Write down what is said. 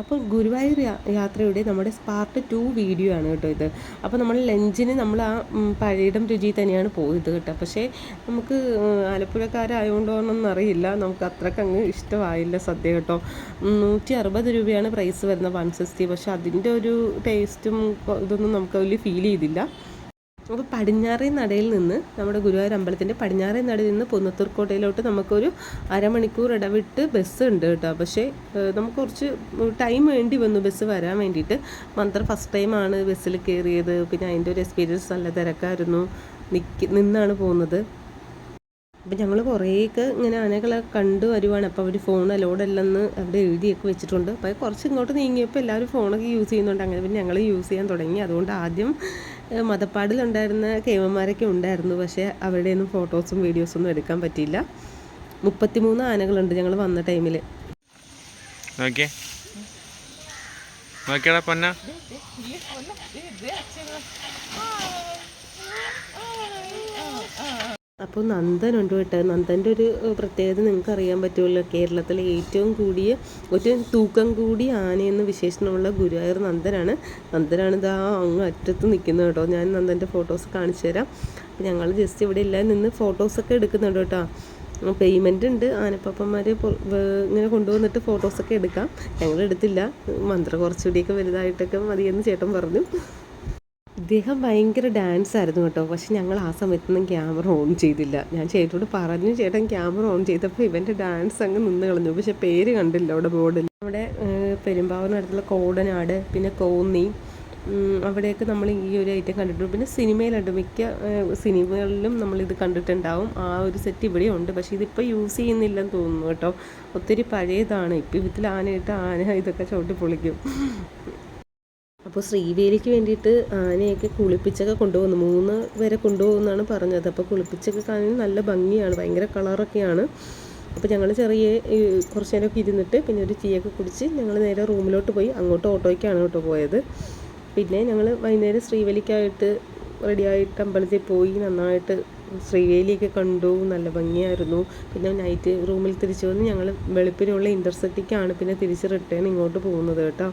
അപ്പോൾ ഗുരുവായൂർ യാത്രയുടെ നമ്മുടെ പാർട്ട് ടു വീഡിയോ ആണ് കേട്ടോ ഇത്. അപ്പോൾ നമ്മൾ ലഞ്ചിന് നമ്മൾ ആ പഴയിടം രുചി തന്നെയാണ് പോയത് കേട്ടോ. പക്ഷേ നമുക്ക് ആലപ്പുഴക്കാരായതുകൊണ്ടോന്നൊന്നും അറിയില്ല. നമുക്ക് അത്രയ്ക്ക് അങ്ങ് ഇഷ്ടമായില്ല സദ്യ കേട്ടോ. നൂറ്റി അറുപത് രൂപയാണ് പ്രൈസ് വരുന്നത് വൺ സിക്സ്റ്റി പക്ഷേ അതിന്റെ ഒരു ടേസ്റ്റും ഇതൊന്നും നമുക്ക് വലിയ ഫീൽ ചെയ്തില്ല. അപ്പോൾ പടിഞ്ഞാറേ നടയിൽ നിന്ന് നമ്മുടെ ഗുരുവായൂർ അമ്പലത്തിന്റെ പടിഞ്ഞാറേ നടയിൽ നിന്ന് പുന്നത്തൂർക്കോട്ടയിലോട്ട് നമുക്കൊരു അരമണിക്കൂർ ഇടവിട്ട് ബസ് ഉണ്ട് കേട്ടോ. പക്ഷേ നമുക്ക് കുറച്ച് ടൈം വേണ്ടി വന്നു ബസ് വരാൻ വേണ്ടിയിട്ട്. മന്ത്ര ഫസ്റ്റ് ടൈമാണ് ബസ്സിൽ കയറിയത് പിന്നെ അതിന്റെ ഒരു എക്സ്പീരിയൻസ് നല്ല തിരക്കായിരുന്നു. നിക്ക് നിന്നാണ് പോകുന്നത്. അപ്പം ഞങ്ങൾ കുറേയൊക്കെ ഇങ്ങനെ ആനകളെ കണ്ടു വരുവാണ്. അപ്പോൾ അവർ ഫോൺ അലോഡല്ലെന്ന് അവിടെ എഴുതിയൊക്കെ വെച്ചിട്ടുണ്ട്. അപ്പോൾ കുറച്ച് ഇങ്ങോട്ട് നീങ്ങിയപ്പോൾ എല്ലാവരും ഫോണൊക്കെ യൂസ് ചെയ്യുന്നുണ്ട്. അങ്ങനെ പിന്നെ ഞങ്ങൾ യൂസ് ചെയ്യാൻ തുടങ്ങി. അതുകൊണ്ട് ആദ്യം മതപ്പാടിലുണ്ടായിരുന്ന കേമന്മാരൊക്കെ ഉണ്ടായിരുന്നു പക്ഷേ അവരുടെയൊന്നും ഫോട്ടോസും വീഡിയോസും ഒന്നും എടുക്കാൻ പറ്റിയില്ല. മുപ്പത്തിമൂന്ന് ആനകളുണ്ട് ഞങ്ങൾ വന്ന ടൈമിൽ നോക്കിയേ. നോക്കിയടാ പൊന്ന. അപ്പോൾ നന്ദനുണ്ട് കേട്ടോ. നന്ദന്റെ ഒരു പ്രത്യേകത നിങ്ങൾക്ക് അറിയാൻ പറ്റുമല്ലോ. കേരളത്തിലെ ഏറ്റവും കൂടിയ ഒരു തൂക്കം കൂടിയ ആനയെന്ന് വിശേഷണമുള്ള ഗുരുവായൂർ നന്ദനാണ്. നന്ദനാണ് ഇതാ അങ്ങ് അറ്റത്ത് നിൽക്കുന്നത് കേട്ടോ. ഞാൻ നന്ദന്റെ ഫോട്ടോസ് കാണിച്ചു തരാം. ഞങ്ങൾ ജസ്റ്റ് ഇവിടെ എല്ലാം നിന്ന് ഫോട്ടോസൊക്കെ എടുക്കുന്നുണ്ട് കേട്ടോ. പേയ്മെന്റ് ഉണ്ട്. ആനപ്പാപ്പന്മാർ ഇങ്ങനെ കൊണ്ടുവന്നിട്ട് ഫോട്ടോസൊക്കെ എടുക്കാം. ഞങ്ങൾ എടുത്തില്ല. മന്ത്രം കുറച്ചുകൂടിയൊക്കെ വലുതായിട്ടൊക്കെ മതിയെന്ന് ചേട്ടൻ പറഞ്ഞു. ഇദ്ദേഹം ഭയങ്കര ഡാൻസ് ആയിരുന്നു കേട്ടോ. പക്ഷെ ഞങ്ങൾ ആ സമയത്തൊന്നും ക്യാമറ ഓൺ ചെയ്തില്ല. ഞാൻ ചേട്ടോട് പറഞ്ഞു ചേട്ടൻ ക്യാമറ ഓൺ ചെയ്തപ്പോൾ ഇവന്റെ ഡാൻസ് അങ്ങ് നിന്ന് കളഞ്ഞു. പക്ഷെ പേര് കണ്ടില്ല അവിടെ ബോർഡിൽ നമ്മുടെ പെരുമ്പാവൂരിനടുത്തുള്ള കോടനാട് പിന്നെ കോന്നി അവിടെയൊക്കെ നമ്മൾ ഈ ഒരു ഐറ്റം കണ്ടിട്ടുണ്ട്. പിന്നെ സിനിമയിലുണ്ട്. മിക്ക സിനിമകളിലും നമ്മൾ ഇത് കണ്ടിട്ടുണ്ടാവും. ആ ഒരു സെറ്റ് ഇവിടെ ഉണ്ട്. പക്ഷേ ഇതിപ്പോൾ യൂസ് ചെയ്യുന്നില്ലെന്ന് തോന്നുന്നു കേട്ടോ. ഒത്തിരി പഴയതാണ്. ഇപ്പം ഇതിൽ ആനയിട്ട് ആന ഇതൊക്കെ ചവിട്ടി പൊളിക്കും. അപ്പോൾ ശ്രീവേലിക്ക് വേണ്ടിയിട്ട് ആനയൊക്കെ കുളിപ്പിച്ചൊക്കെ കൊണ്ടുപോകുന്നു. മൂന്ന് വരെ കൊണ്ടുപോകുമെന്നാണ് പറഞ്ഞത്. അപ്പോൾ കുളിപ്പിച്ചൊക്കെ കാണാൻ നല്ല ഭംഗിയാണ്. ഭയങ്കര കളറൊക്കെയാണ്. അപ്പോൾ ഞങ്ങൾ ചെറിയ കുറച്ച് നേരമൊക്കെ ഇരുന്നിട്ട് പിന്നെ ഒരു ടീയൊക്കെ കുടിച്ച് ഞങ്ങൾ നേരെ റൂമിലോട്ട് പോയി അങ്ങോട്ട് ഓട്ടോയ്ക്കാണ് കേട്ടോ പോയത്. പിന്നെ ഞങ്ങൾ വൈകുന്നേരം ശ്രീവേലിക്കായിട്ട് റെഡിയായിട്ട് അമ്പലത്തിൽ പോയി നന്നായിട്ട് ശ്രീവേലിയൊക്കെ കണ്ടു. നല്ല ഭംഗിയായിരുന്നു. പിന്നെ നൈറ്റ് റൂമിൽ തിരിച്ചു വന്ന് ഞങ്ങൾ വെളുപ്പിനുള്ള ഇന്റർസിറ്റിക്കാണ് പിന്നെ തിരിച്ച് റിട്ടേൺ ഇങ്ങോട്ട് പോകുന്നത് കേട്ടോ.